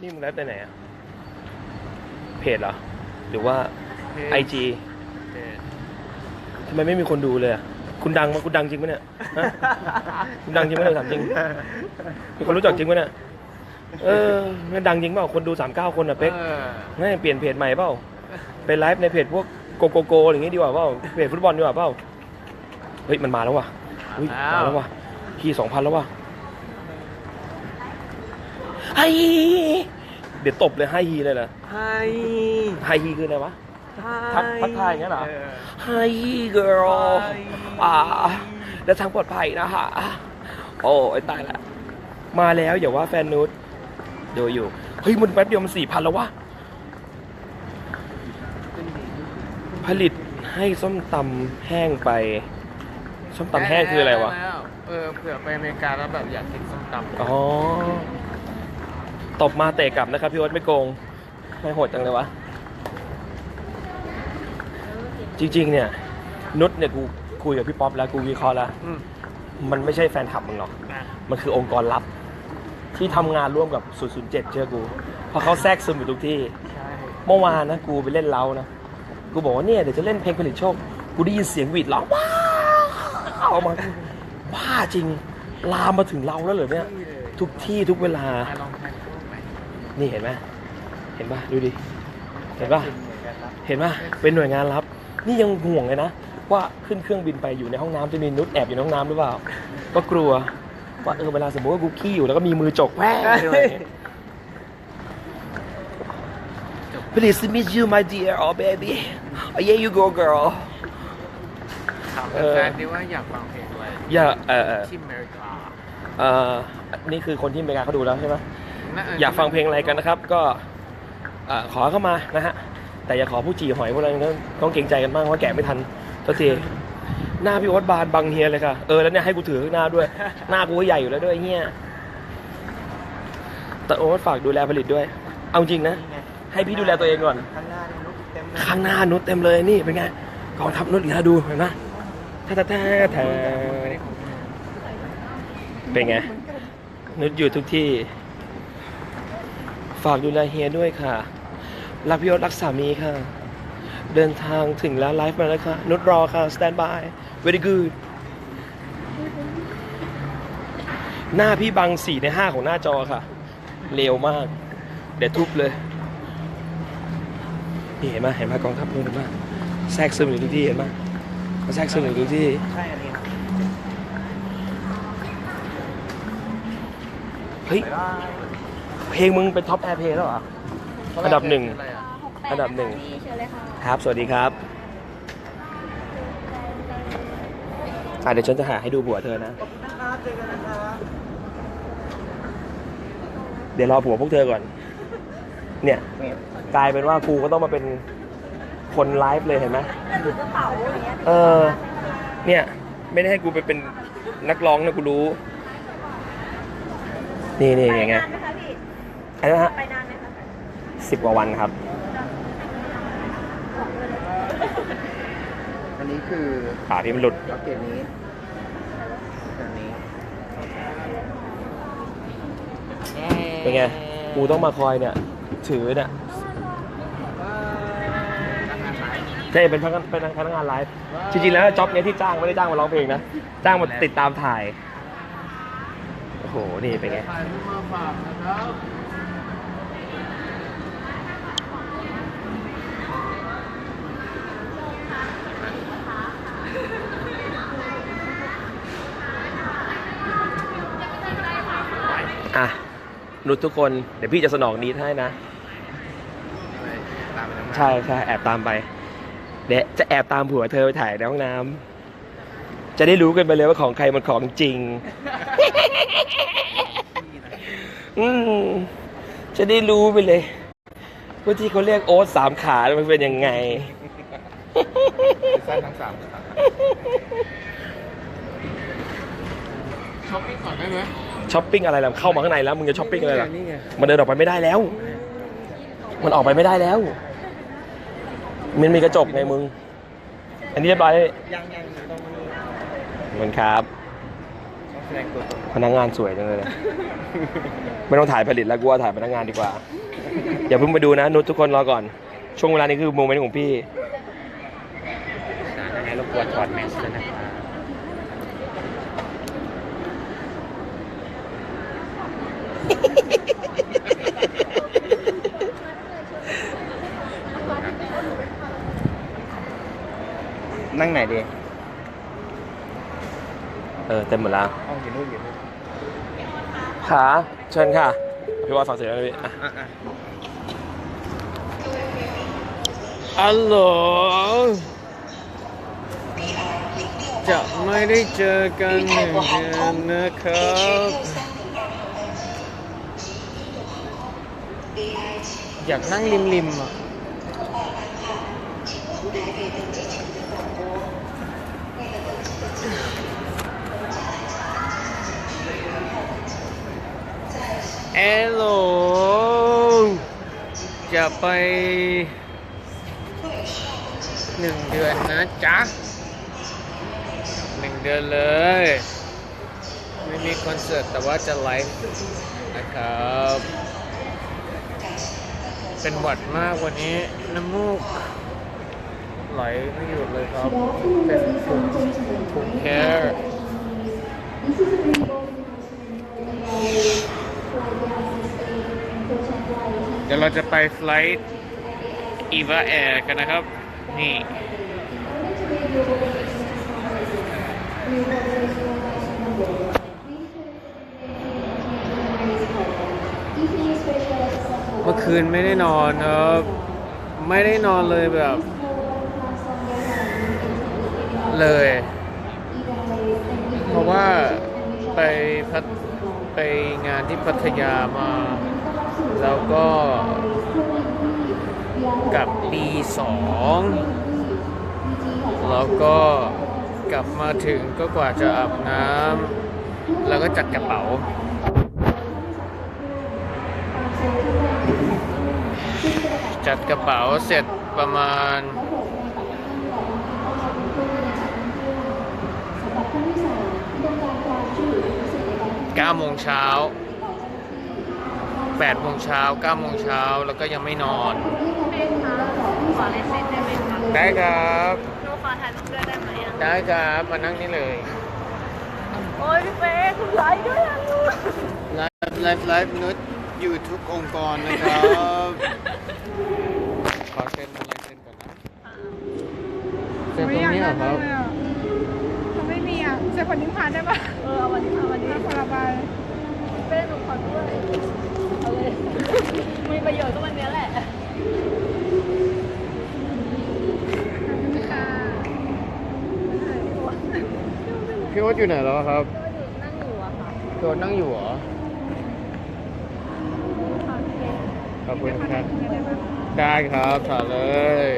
นี่มึงไลฟ์ในไหนอะเพจเหรอ หรือว่าไอจีทำไมไม่มีคนดูเลยอะคุณดังมั้ยคุณดังจริงปะเนี่ยฮะคุณดังจริงปะเนี่ยถามจริง มีคนรู้จักจริงปะเนี่ยเอองั้นดังจริงเปล่าคนดูสามเก้าคนอะเป๊กเอองั้นเปลี่ยนเพจใหม่เปล่าไปไลฟ์ในเพจพวกโกโกโกอะไรอย่างงี้ดีกว่าเปล่าเพจฟุตบอลดีกว่าเปล่าเฮ้ยมันมาแล้วว่ะอุ้ยมาแล้วว่ะพี่สองพันแล้วว่ะ ไฮเดี๋ยวตบเลยไฮฮีเลยเหรอให้ไฮฮีคืออะไรวะทักทักทายอย่างนั้นเหรอเออ Hi girl Hi อ่าเดินทางปลอดภัยนะคะโอ้ยตายละ มาแล้วอย่าว่าแฟนนุชดูอยู่ เฮ้ยมันแป๊บเดียวมันสี่พันแล้ววะ ผลิตให้ส้มตำแห้งไป ส้มตำแห้งคืออะไรวะด้แล้วเออเผื่อไปอเมริกาแล้วแบบอยากกินส้มตำอ๋อ ตบมาเตะกลับนะครับพี่วัดไม่โกง ไม่โหดจังเลยวะ จริง ๆ เนี่ย นุชเนี่ยกูคุยกับพี่ป๊อปแล้วกูวิเคราะห์แล้ว อืม มันไม่ใช่แฟนคลับมึงหรอกนะมันคือองค์กรลับ ที่ทำงานร่วมกับ 007 เชื่อกู เพราะเขาแทรกซึมอยู่ทุกที่ ใช่เมื่อวานนะกูไปเล่นเล้านะ กูบอกว่าเนี่ยเดี๋ยวจะเล่นเพลงผลิตโชค กูได้ยินเสียงหวีดร้องว้าวออกมาบ้าจริง ลามมาถึงเราแล้วเหรอเนี่ย ทุกที่ทุกเวลา อะลอง นี่เห็นไหมเห็นป่ะดูดิ เห็นป่ะกินเหมือนกันนะเห็นป่ะ เป็นหน่วยงานลับ นี่ยังห่วงเลยนะ ว่าขึ้นเครื่องบินไปอยู่ในห้องน้ำจะมีนุชแอบอยู่ในห้องน้ำหรือเปล่า ก็กลัว ว่าเออเวลาสมมติว่ากูขี้อยู่แล้วก็มีมือจกแว่อะไรอย่างเงี้ย Please meet you my dear oh baby oh yeah you go girl ถามเออแฟนๆดิว่าอยากฟังเพลงอะไรอย่าเออเออที่อเมริกาเออนี่คือคนที่อเมริกาเขาดูแล้วใช่ไหมน่ อยากฟังเพลงอะไรกันนะครับ ก็เอ่อขอเข้ามานะฮะแต่อย่าขอผู้จีหอยพวกนั้นก็ต้องเกรงใจกันบ้างเพราะแกะไม่ทันตัวทีหน้าพี่โอ๊ตบานบังเฮียเลยค่ะเออแล้วเนี่ยให้กูถือหน้าด้วย หน้ากูก็ใหญ่อยู่แล้วด้วยเฮียแต่โอ๊ตฝากดูแลผลิตด้วย เอาจริงนะ ให้พี่ดูแลตัวเองก่อน ข้างหน้านี่นุ๊กเต็มเลยข้างหน้านุชเต็มเลยนี่เป็นไงกองทัพนุชอีกแล้วดูเห็นไหมแท้แท้แท้เป็นไงนุชอยู่ทุกที่ ฝากดูแลเฮียด้วยค่ะ รักพี่ยศรักสามีค่ะ เดินทางถึงแล้วไลฟ์มาแล้วค่ะ นุชรอค่ะ stand by very good หน้าพี่บังสี่ในห้าของหน้าจอค่ะ เร็วมาก เดี๋ยวทุบเลยนี่เห็นไหมเห็นไหมกองทัพนู้นเห็นไหมแทรกซึมอยู่ทุกที่เห็นไหมมันแทรกซึมอยู่ทุกที่ ใช่อันนี้เฮ้ย เพลงมึงเป็นท็อปแอร์เพลย์แล้วเหรอ อันดับหนึ่ง อะไรอะอันดับหนึ่ง พี่เชิญเลยค่ะครับ สวัสดีครับอะเดี๋ยวฉันจะหาให้ดูผัวเธอนะ เดี๋ยวรอผัวพวกเธอก่อน เนี่ย กลายเป็นว่ากูก็ต้องมาเป็นคนไลฟ์เลยเห็นไหมถือกระเป๋าอย่างเงี้ยเออ เนี่ย ไม่ได้ให้กูไปเป็นนักร้องนะกูรู้ นี่นี่ไปยังไงนานไหมคะพี่ อะไรนะฮะไปนานไหมคะสิบกว่าวันครับ อันนี้คือขาพี่มันหลุด ล็อกเก็ตนี้อันนี้เป็นไง กูต้องมาคอยเนี่ย ถือเนี่ยใช่เป็นพนักเป็นพนักงานไลฟ์จริงๆแล้วจ็อบเนี้ยที่จ้างไม่ได้จ้างมาร้องเพลงนะ จ้างมาติดตามถ่าย โอ้โห นี่เป็นไง ถ่ายรูปมาฝากนะครับ นุชทุกคน เดี๋ยวพี่จะสนองนี้ให้นะ ตามไปทำงานใช่ใช่แอบตามไป เดี๋ยวจะแอบตามผัวเธอไปถ่ายในห้องน้ำจะได้รู้กันไปเลยว่าของใครมันของจริง อืมจะได้รู้ไปเลยว่าที่เขาเรียกโอ๊ตสามขามันเป็นยังไง สั้นทั้งสามขาช้อปปิ้งก่อนได้ไหม ช้อปปิ้งอะไรล่ะเข้ามาข้างในแล้วมึงจะช้อปปิ้งอะไรล่ะนี่ไง มันเดินออกไปไม่ได้แล้ว มันออกไปไม่ได้แล้ว มันมีกระจกไงมึง อันนี้เรียบร้อยยังยังตรงนี้เหมือนครับขแสดงตัวตนพนักงานสวยจังเลยไม่ต้องถ่ายผลิตแล้วกูว่าถ่ายพนักงานดีกว่า อย่าเพิ่งไปดูนะนุชทุกคนรอก่อน ช่วงเวลานี้คือโมเมนต์ของพี่ยังไงรบกวนถอดแมสด้วยนะครับ นั่งไหนดีเออเต็มหมดแล้วห้องอยู่นู่นอยู่นู่นขาเชิญค่ะ พี่ว่าฝากเสียงหนะพี่อะอะอะอัลโหลจะไม่ได้เจอกันหนึ่งเดือนนะครับอยากนั่งริมริมๆอะ เอโหลจะไปหนึ่งเดือนนะจ๊ะหนึ่งเดือนเลย ไม่มีคอนเสิร์ตแต่ว่าจะไลฟ์นะครับ เป็นหวัดมากวันนี้น้ำมูกไหลไม่หยุดเลยครับ เป็นภูมิภูมิแพ้ เดี๋ยวเราจะไปไฟล์อีวาแอร์กันนะครับ นี่เมื่อคืนไม่ได้นอนครับ ไม่ได้นอนเลยแบบ เลย เพราะว่าไปพัไปงานที่พัทยามา แล้วก็กับปีสองแล้วก็กลับมาถึงก็กว่าจะอาบน้ำแล้วก็จัดกระเป๋า จัดกระเป๋าเสร็จประมาณ9โมงเช้า 8โมงเช้า9โมงเช้าแล้วก็ยังไม่นอน เป็นคะขอลายเซ็นได้ไหมคะได้ครับ หนูขอถ่ายรูปด้วยได้ไหมอะได้ครับ มานั่งนี่เลย โอ้ยพี่เป๊กคุณไลค์ด้วยอะไลฟ์ไลฟ์ไลฟ์นุชอยู่ทุกองค์กรนะครับ ขอเซ็นลายเซ็นก่อนนะเซ็นตรงนี้เหรอครับ มันไม่มีอะเจอคนนิ้งผ่านได้ปะเออเอาวันนี้มาวันนี้คนละใบเป้หนูขอด้วยเอาเลยมีประโยชน์ก็วันเนี้ยแหละ ค่ะ พี่โอ๊ตอยู่ไหนแล้วครับนั่งอยู่อะค่ะพี่โอ๊ตนั่งอยู่เหรอ ขอบคุณครับ ได้ครับถ่ายเลย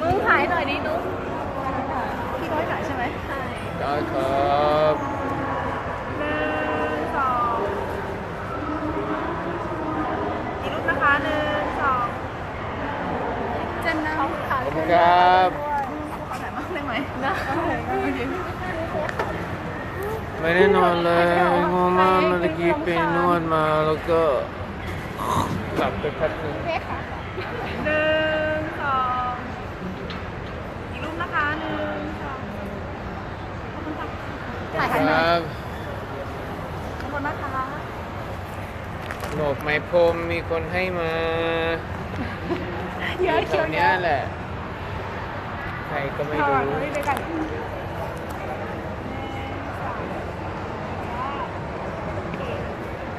มึงถ่ายหน่อยดินุ๊กพี่ร้อยถ่ายใช่ไหมใช่ได้ครับหนึ่งสองอีกรูปนะคะหนึ่งสองเจนนะ ขอบ คุณครับขอถ่ายมากได้ไหมนะไม่ได้นอนเลยง่วงมากเมื่อกี้ไปนวดมาแล้วก็หลับไปพักหนึ่งหนึ่งสองอีกรูปนะคะหนึ่งสองถ่ายคกันหน่อยรับขอบคุณนะคะหนกไม้พรมมีคนให้มาเยอะเชียวเนี้ยแหละ รก็ไม่ก่อนรู้ด้วยกัน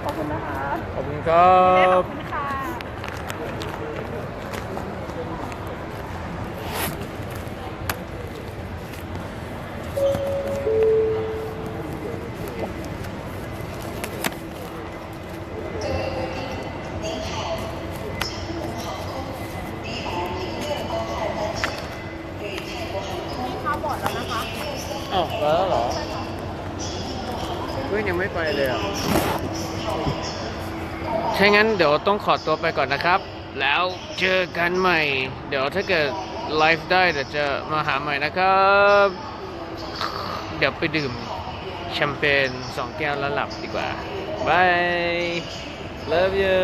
ขอบคุณนะคะ ขอบคุณครัขอบ ยังไม่ไปเลยอะถ้างั้นเดี๋ยวต้องขอตัวไปก่อนนะครับ แล้วเจอกันใหม่ เดี๋ยวถ้าเกิดไลฟ์ได้เดี๋ยวจะมาหาใหม่นะครับ เดี๋ยวไปดื่มแชมเปญสองแก้วแล้วหลับดีกว่าบาย love you